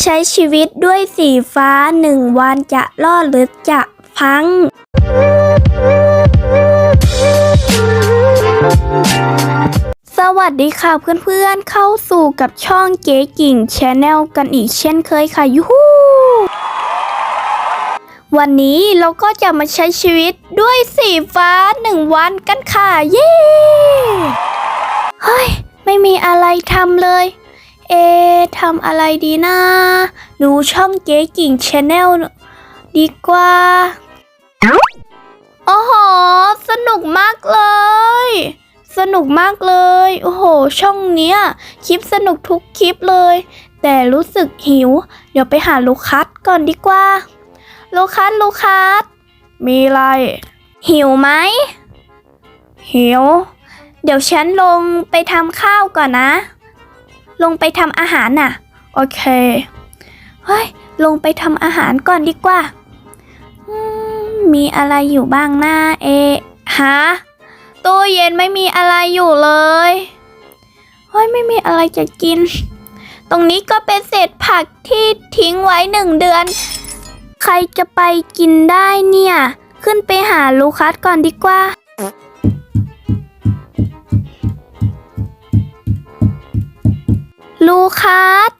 ใช้ชีวิตด้วยสีฟ้าหนึ่งวันจะรอดหรือจะพัง สวัสดีค่ะเพื่อนๆเข้าสู่กับช่องเก๋กิ่งชาแนลกันอีกเช่นเคยค่ะยูฮูวันนี้เราก็จะมาใช้ชีวิตด้วยสีฟ้าหนึ่งวันกันค่ะ เย้ เฮ้ย ไม่มีอะไรทำเลย เอทำอะไรดีนะ ดูช่องเก๋กิ่งชาแนลดีกว่า โอ้โห สนุกมากเลย สนุกมากเลย โอ้โห ช่องเนี้ย คลิปสนุกทุกคลิปเลย แต่รู้สึกหิว เดี๋ยวไปหาลูกคัสก่อนดีกว่า ลูกคัสลูกคัสมีอะไร หิวไหม หิว เดี๋ยวฉันลงไปทำข้าวก่อนนะ ลงไปทำอาหารน่ะ โอเค เฮ้ย ลงไปทำอาหารก่อนดีกว่า มีอะไรอยู่บ้างหน้าเอฮะตู้เย็นไม่มีอะไรอยู่เลยเฮ้ยไม่มีอะไรจะกิน ตรงนี้ก็เป็นเศษผักที่ทิ้งไว้หนึ่งเดือน ใครจะไปกินได้เนี่ย ขึ้นไปหาลูคัสก่อนดีกว่า ลูคัส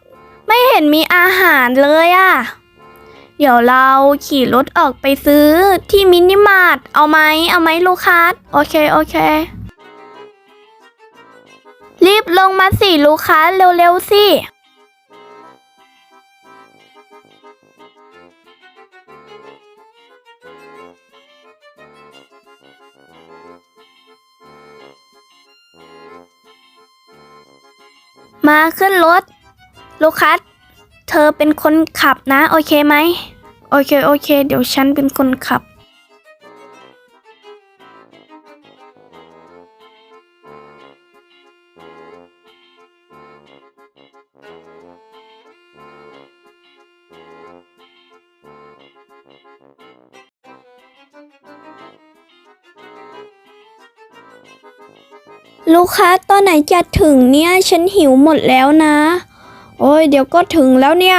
ไม่เห็นมีอาหารเลยอะเดี๋ยวเราขี่รถออกไปซื้อที่มินิมาร์ทเอาไหมเอาไหมลูคัสโอเค โอเค รีบลงมาสิลูคัสเร็ว ๆ สิ มาขึ้นรถ ลูคัส เธอเป็นคนขับนะ โอเคไหม โอเค โอเค เดี๋ยวฉันเป็นคนขับ ลูกค้าตอนไหนจะถึงเนี่ยฉันหิวหมดแล้วนะ โอ้ยเดี๋ยวก็ถึงแล้วเนี่ย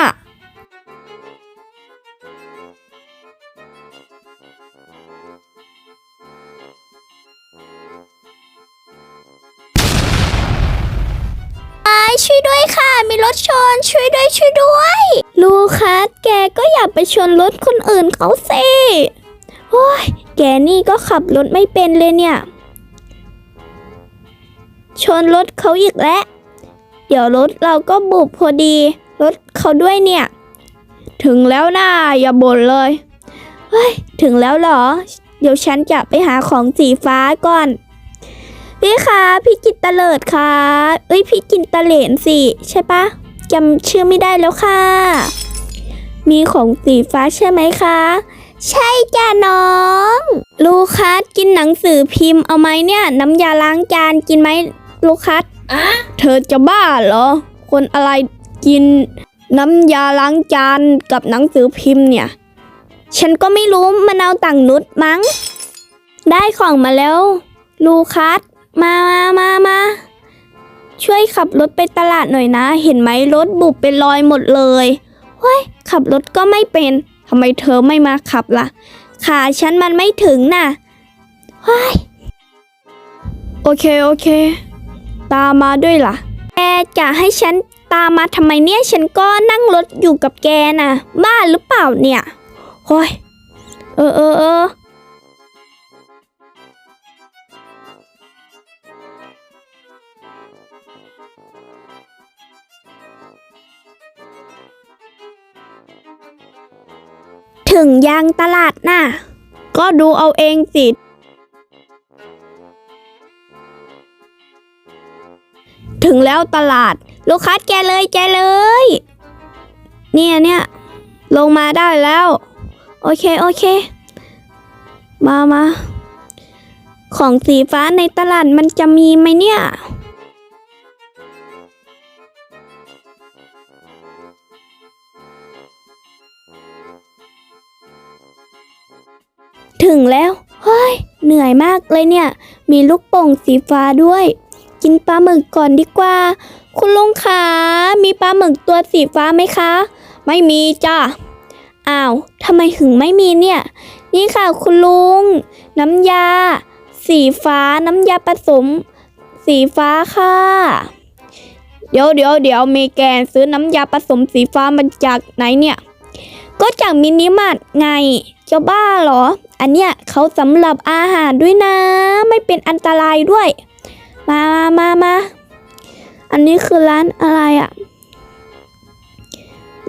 ช่วยด้วยค่ะ มีรถชนช่วยด้วยช่วยด้วย ลูคัสแกก็อย่าไปชนรถคนอื่นเขาสิโอ้ยแกนี่ก็ขับรถไม่เป็นเลยเนี่ย ชนรถเขาอีกแล้ว เดี๋ยวรถเราก็บุบพอดี รถเขาด้วยเนี่ย ถึงแล้วนะอย่าบ่นเลย เฮ้ย ถึงแล้วเหรอ เดี๋ยวฉันจะไปหาของสีฟ้าก่อน พี่คะพี่กินตะเลิดค่ะเอ้ยพี่กินตะเหลนสิใช่ปะจำชื่อไม่ได้แล้วค่ะ มีของสีฟ้าใช่ไหมคะ ใช่จ้าน้อง ลูคัสกินหนังสือพิมพ์เอาไหมเนี่ย น้ำยาล้างจานกินไหม ลูคัสเธอจะบ้าเหรอ คนอะไรกินน้ำยาล้างจานกับหนังสือพิมพ์เนี่ย ฉันก็ไม่รู้มันเอาต่างนุดมั้ง ได้ของมาแล้ว ลูคัสมามามามาช่วยขับรถไปตลาดหน่อยนะ เห็นไหมรถบุบเป็นรอยหมดเลยเฮ้ยขับรถก็ไม่เป็นทำไมเธอไม่มาขับล่ะ ขาฉันมันไม่ถึงน่ะเฮ้ยโอเค โอเค ตามมาด้วยล่ะ แกจะให้ฉันตามมาทำไมเนี่ย ฉันก็นั่งรถอยู่กับแกน่ะ บ้าหรือเปล่าเนี่ยโอ้ยเออเออเออถึงยางตลาดน่ะ ก็ดูเอาเองสิ ถึงแล้วตลาด ลูกค้าแกเลยแกเลย เนี่ยเนี่ยลงมาได้แล้ว โอเคโอเค มามา ของสีฟ้าในตลาดมันจะมีไหมเนี่ยถึงแล้ว เฮ้ย เหนื่อยมากเลยเนี่ย มีลูกโป่งสีฟ้าด้วย กินปลาหมึกก่อนดีกว่า คุณลุงคะมีปลาหมึกตัวสีฟ้าไหมคะ ไม่มีจ้าอ้าวทำไมถึงไม่มีเนี่ย นี่ค่ะคุณลุง น้ำยา สีฟ้าน้ำยาผสม สีฟ้าค่ะ เดี๋ยวเดี๋ยวเดี๋ยวเมแกนซื้อน้ำยาผสมสีฟ้ามันจากไหนเนี่ย ก็จากมินิมาร์ทไงเจ้าบ้าเหรอ อันเนี้ยเขาสำหรับอาหารด้วยนะ ไม่เป็นอันตรายด้วย มามามามา อันนี้คือร้านอะไรอะ่ะ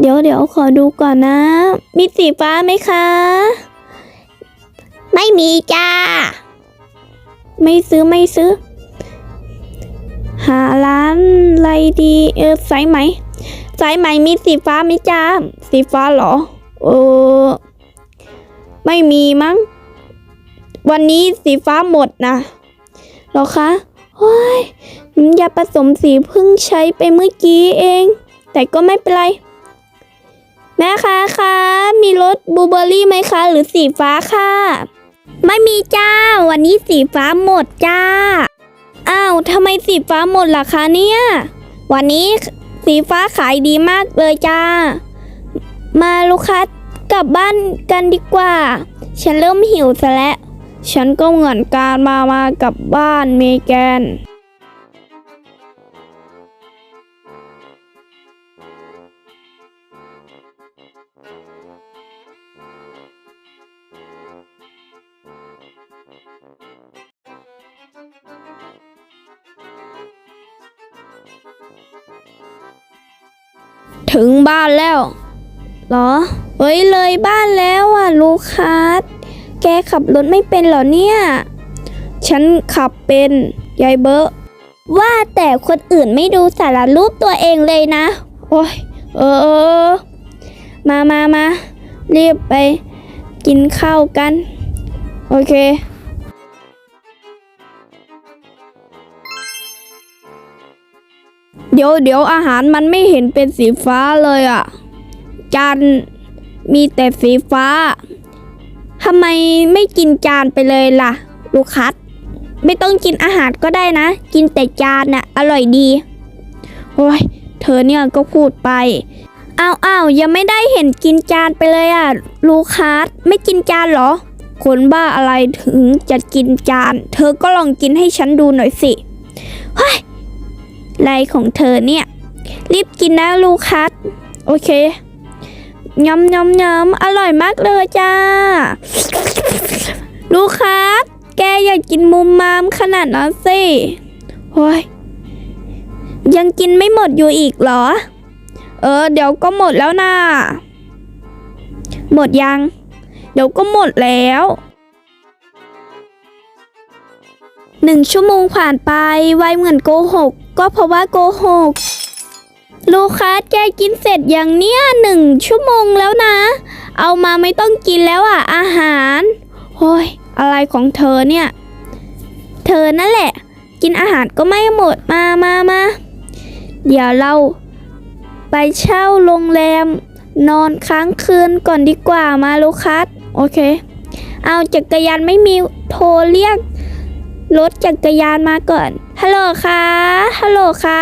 เดี๋ยวเดี๋ยวขอดูก่อนนะ มีสีฟ้าไหมคะ ไม่มีจ้า ไม่ซื้อไม่ซื้อ หาร้านอะไรดีเออสายไหม สายไหมมีสีฟ้าไหมจ้า สีฟ้าเหรอ เออ ไม่มีมั้ง วันนี้สีฟ้าหมดนะหรอคะ โอ้ยน้ำยาผสมสีเพิ่งใช้ไปเมื่อกี้เอง แต่ก็ไม่เป็นไร แม่คะคะมีรสบลูเบอร์รี่ไหมคะหรือสีฟ้าค่ะ ไม่มีจ้า วันนี้สีฟ้าหมดจ้า อ้าวทำไมสีฟ้าหมดล่ะคะเนี่ย วันนี้สีฟ้าขายดีมากเลยจ้า มาลูกค้ากลับบ้านกันดีกว่า ฉันเริ่มหิวซะแล้ว ฉันก็เหมือนการมามากับบ้านเมแกน ถึงบ้านแล้ว เหรอ เฮ้ยเลยบ้านแล้วอะ ลูคัส แกขับรถไม่เป็นเหรอเนี่ย ฉันขับเป็นยายเบอะว่าแต่คนอื่นไม่ดูสารรูปตัวเองเลยนะ โอ้ยเออ มามามารีบไปกินข้าวกัน โอเค เดี๋ยวเดี๋ยวอาหารมันไม่เห็นเป็นสีฟ้าเลยอะ จานมีแต่สีฟ้า ทำไมไม่กินจานไปเลยล่ะ ลูคัสไม่ต้องกินอาหารก็ได้นะ กินแต่จานน่ะอร่อยดีโอ้ยเธอเนี่ยก็พูดไปอ้าวอ้าวยังไม่ได้เห็นกินจานไปเลยอะ ลูคัสไม่กินจานเหรอ คนบ้าอะไรถึงจะกินจาน เธอก็ลองกินให้ฉันดูหน่อยสิเฮ้ยไรของเธอเนี่ย รีบกินนะลูคัสโอเค ยำยำยำอร่อยมากเลยจ้า ลูกครับแกอยากกินมุมมามขนาดนั้นสิโอ้ยยังกินไม่หมดอยู่อีกเหรอ เออ เดี๋ยวก็หมดแล้วนะหมดยัง เดี๋ยวก็หมดแล้วหนึ่งชั่วโมงผ่านไปไวเหมือนโกหก ก็เพราะว่าโกหก ลูคัสแกกินเสร็จอย่างเนี้ยหนึ่งชั่วโมงแล้วนะ เอามาไม่ต้องกินแล้วอะ อาหารโอ้ยอะไรของเธอเนี่ย เธอนั่นแหละ กินอาหารก็ไม่หมดมามามาเดี๋ยวเรา ไปเช่าโรงแรม นอนค้างคืนก่อนดีกว่ามาลูคัสโอเค เอาจักรยานไม่มีโทรเรียก รถจักรยานมาก่อน ฮัลโหลคะฮัลโหลคะ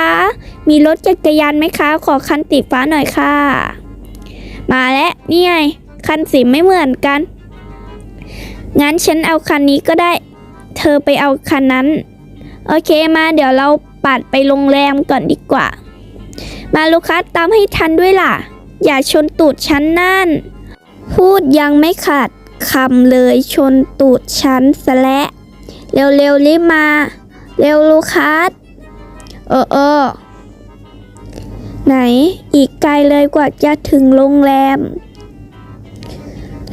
มีรถจักรยานไหมคะ ขอคันติฟ้าหน่อยค่ะ มาแล้วนี่ไง คันสีไม่เหมือนกัน งั้นฉันเอาคันนี้ก็ได้ เธอไปเอาคันนั้น โอเคมาเดี๋ยวเราปัดไปโรงแรมก่อนดีกว่า มาลูกค้าตามให้ทันด้วยล่ะ อย่าชนตูดฉันนั่น พูดยังไม่ขาดคำเลยชนตูดฉันซะและ เร็วๆรีบมา เร็วลูกค้าเออเออไหนอีกไกลเลยกว่าจะถึงโรงแรม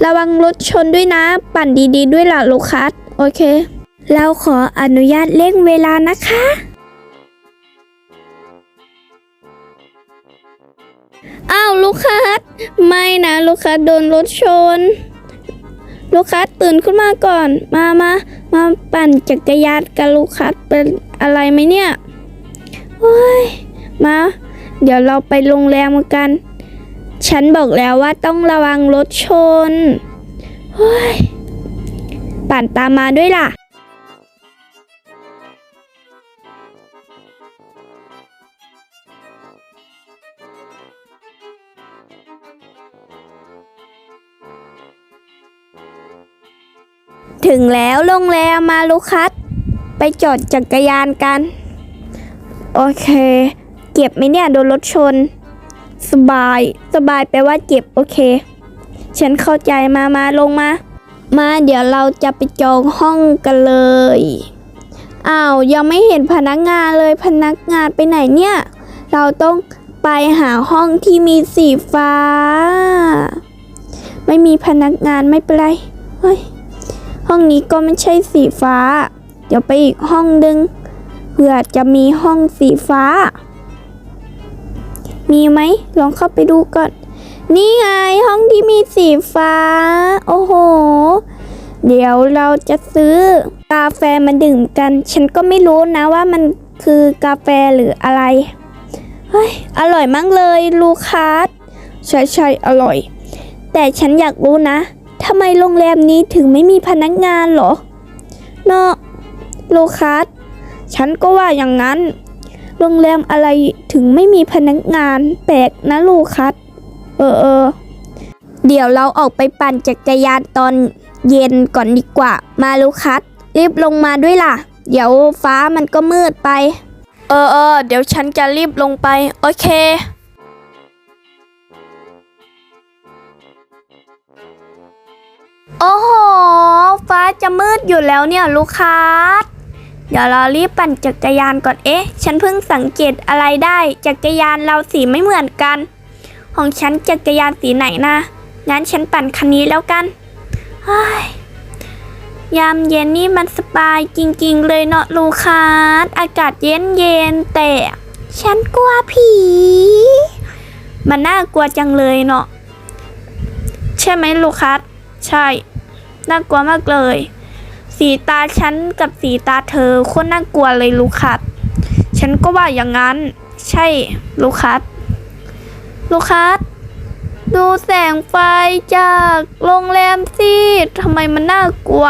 ระวังรถชนด้วยนะ ปั่นดีๆด้วยล่ะลูกค้าโอเค เราขออนุญาตเร่งเวลานะคะ อ้าวลูกค้าไม่นะลูกค้าโดนรถชน ลูกค้าตื่นขึ้นมาก่อน มามามาปั่นจักรยานกับลูกค้าเป็นอะไรไหมเนี่ยโอ้ยมา เดี๋ยวเราไปโรงแรมกัน ฉันบอกแล้วว่าต้องระวังรถชนเฮ้ยปั่นตามมาด้วยล่ะ ถึงแล้วโรงแรมมาลูคัสไปจอดจักรยานกัน โอเค เก็บไหมเนี่ยโดนรถชน สบาย สบายแปลว่าเก็บ โอเค ฉันเข้าใจมามาลงมา มาเดี๋ยวเราจะไปจองห้องกันเลยอ้าวยังไม่เห็นพนักงานเลยพนักงานไปไหนเนี่ย เราต้องไปหาห้องที่มีสีฟ้า ไม่มีพนักงานไม่เป็นไรเฮ้ย ห้องนี้ก็ไม่ใช่สีฟ้า เดี๋ยวไปอีกห้องนึงเผื่อจะมีห้องสีฟ้า มีไหมลองเข้าไปดูก่อน นี่ไงห้องที่มีสีฟ้า โอ้โห เดี๋ยวเราจะซื้อกาแฟมาดื่มกัน ฉันก็ไม่รู้นะว่ามันคือกาแฟหรืออะไรเฮ้ยอร่อยมากเลยลูคัสใช่ใช่อร่อย แต่ฉันอยากรู้นะ ทำไมโรงแรมนี้ถึงไม่มีพนักงานเหรอเนาะโลคัสฉันก็ว่าอย่างนั้น โรงแรมอะไรถึงไม่มีพนักงาน แปลกนะโลคัสเออเออ เดี๋ยวเราออกไปปั่นจักรยานตอนเย็นก่อนดีกว่า มาลูคัสรีบลงมาด้วยล่ะ เดี๋ยวฟ้ามันก็มืดไป เออเออเดี๋ยวฉันจะรีบลงไป โอเค โอ้โห ฟ้าจะมืดอยู่แล้วเนี่ยลูกค้า เดี๋ยวเรารีบปั่นจักรยานก่อน เอ๊ะ ฉันเพิ่งสังเกตอะไรได้ จักรยานเราสีไม่เหมือนกัน ของฉันจักรยานสีไหนนะ งั้นฉันปั่นคันนี้แล้วกันยามเย็นนี่มันสบายจริงๆเลยเนาะลูกค้าอากาศเย็นเย็นๆแต่ ฉันกลัวผี มันน่ากลัวจังเลยเนาะใช่ไหมลูกค้า ใช่ น่ากลัวมากเลย สีตาฉันกับสีตาเธอโคตรน่ากลัวเลยลูกคัสฉันก็ว่าอย่างนั้น ใช่ลูกคัสลูกคัสดูแสงไฟจากโรงแรมสิทำไมมันน่ากลัว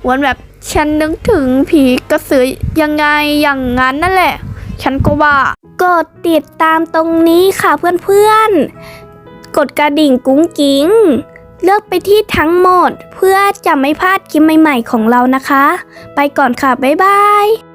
เหมือนแบบฉันนึกถึงผีกระสือยังไงอย่างนั้นนั่นแหละ ฉันก็ว่า กดติดตามตรงนี้ค่ะเพื่อนๆ กดกระดิ่งกุ้งกิ้ง เลือกไปที่ทั้งหมด เพื่อจะไม่พลาดคลิปใหม่ๆของเรานะคะ ไปก่อนค่ะ บ๊ายบาย